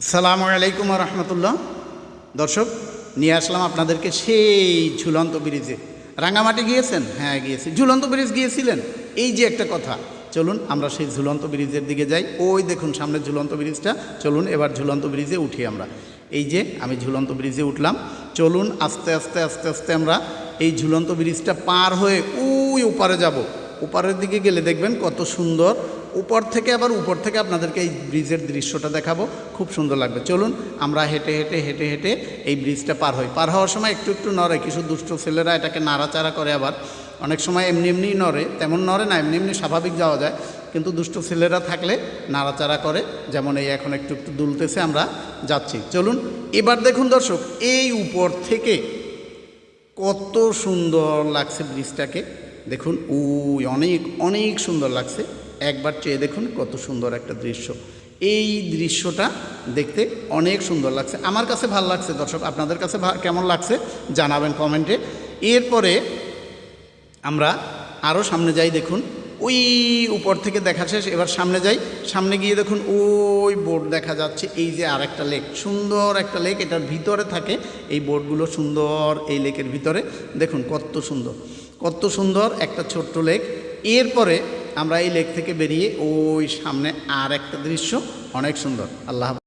আসসালামু আলাইকুম রহমতুল্লাহ। দর্শক, নিয়ে আসলাম আপনাদেরকে সেই ঝুলন্ত ব্রিজে। রাঙামাটি গিয়েছেন? হ্যাঁ গিয়েছি। ঝুলন্ত ব্রিজ গিয়েছিলেন? এই যে একটা কথা। চলুন, আমরা সেই ঝুলন্ত ব্রিজের দিকে যাই। ওই দেখুন, সামনে ঝুলন্ত ব্রিজটা। চলুন, এবার ঝুলন্ত ব্রিজে উঠি আমরা। এই যে, আমি ঝুলন্ত ব্রিজে উঠলাম। চলুন, আস্তে আস্তে আস্তে আস্তে আমরা এই ঝুলন্ত ব্রিজটা পার হয়ে ওই ওপারে যাব। ওপারের দিকে গেলে দেখবেন কত সুন্দর উপর থেকে আবার উপর থেকে আপনাদেরকে এই ব্রিজের দৃশ্যটা দেখাবো। খুব সুন্দর লাগবে। চলুন, আমরা হেঁটে হেঁটে হেঁটে হেঁটে এই ব্রিজটা পার হই। পার হওয়ার সময় একটু একটু নড়ে, কিছু দুষ্ট ছেলেরা এটাকে নাড়াচাড়া করে আবার। অনেক সময় এমনি এমনি নড়ে, তেমন নড়ে না, এমনি এমনি স্বাভাবিক যাওয়া যায়। কিন্তু দুষ্ট ছেলেরা থাকলে নাড়াচাড়া করে, যেমন এই এখন একটু একটু দুলতেছে, আমরা যাচ্ছি। চলুন, এবার দেখুন দর্শক, এই উপর থেকে কত সুন্দর লাগছে ব্রিজটাকে। দেখুন, উই, অনেক অনেক সুন্দর লাগছে। একবার চেয়ে দেখুন কত সুন্দর একটা দৃশ্য। এই দৃশ্যটা দেখতে অনেক সুন্দর লাগছে। আমার কাছে ভালো লাগছে, দর্শক, আপনাদের কাছে কেমন লাগছে জানাবেন কমেন্টে। এরপরে আমরা আরও সামনে যাই, দেখুন, ওই উপর থেকে দেখা শেষ, এবার সামনে যাই। সামনে গিয়ে দেখুন, ওই বোর্ড দেখা যাচ্ছে, এই যে আর একটা লেক, সুন্দর একটা লেক, এটার ভিতরে থাকে এই বোর্ডগুলো সুন্দর, এই লেকের ভিতরে। দেখুন, কত সুন্দর কত সুন্দর একটা ছোট্ট লেক। এরপরে আমরা এই লেক থেকে বেরিয়ে ওই সামনে আর একটা দৃশ্য অনেক সুন্দর আল্লাহ।